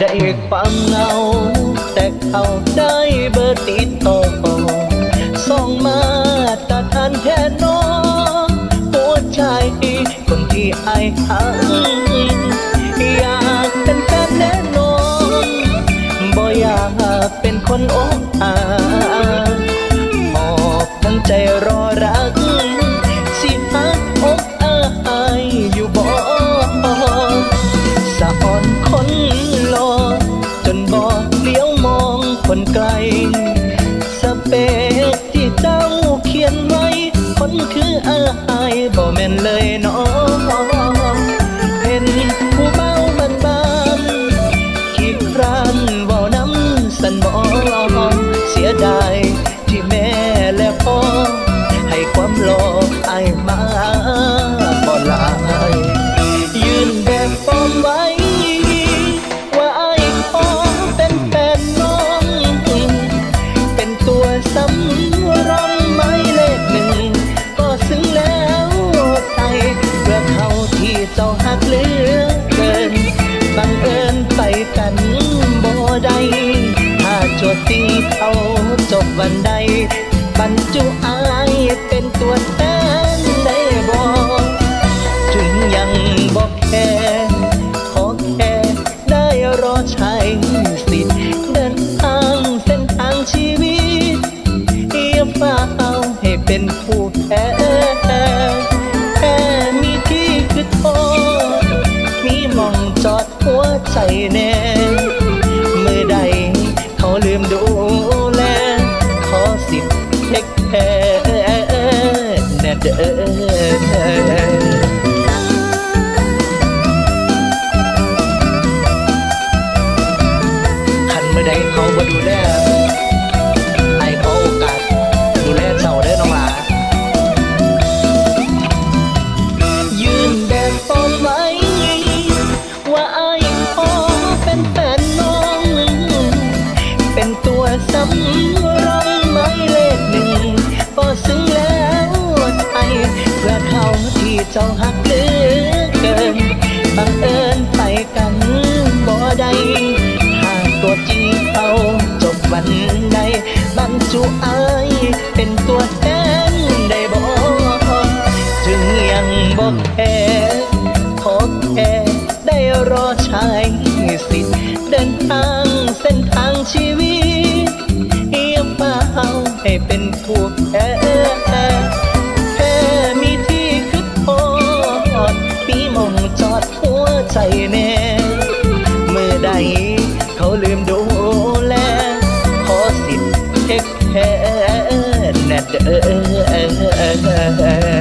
ได้ความเหงา แต่เขาได้เบอร์ติดต่อส่องมาตาทันแทนน้องหัวใจคนที่ไอายหังอยากเป็นแฟนแน่นอนบ่อยากเป็นคนอกอา สเปกที่เจ้าเขียนไว้ คนคืออายบ่แม่นเลยน้องเห็นผู้เบาบานบานขี้ครานบ่น้ำสันบองเสียดาย จวดจริงเขาจบวันใด ลืมดูแล ขอสิทธิ์เทคแค่แน่เด้อคันเมื่อใดเขาบ่ดูแล เจ้าหักเหลือเกิน บังเอิญไปกันบ่ได้หากตัวจริงเขาจบวันใดบรรจุอายเป็นตัวแทนได้บ่จึงยังบอกแค่ขอแค่ได้รอใช้สิทธิ์เดินทางเส้นทางชีวิตอย่าเฝ้าให้เป็นผู้แพ้ แน่เมื่อใดเขาลืมดูแลขอสิทธิ์เทคแค่แน่เด้อ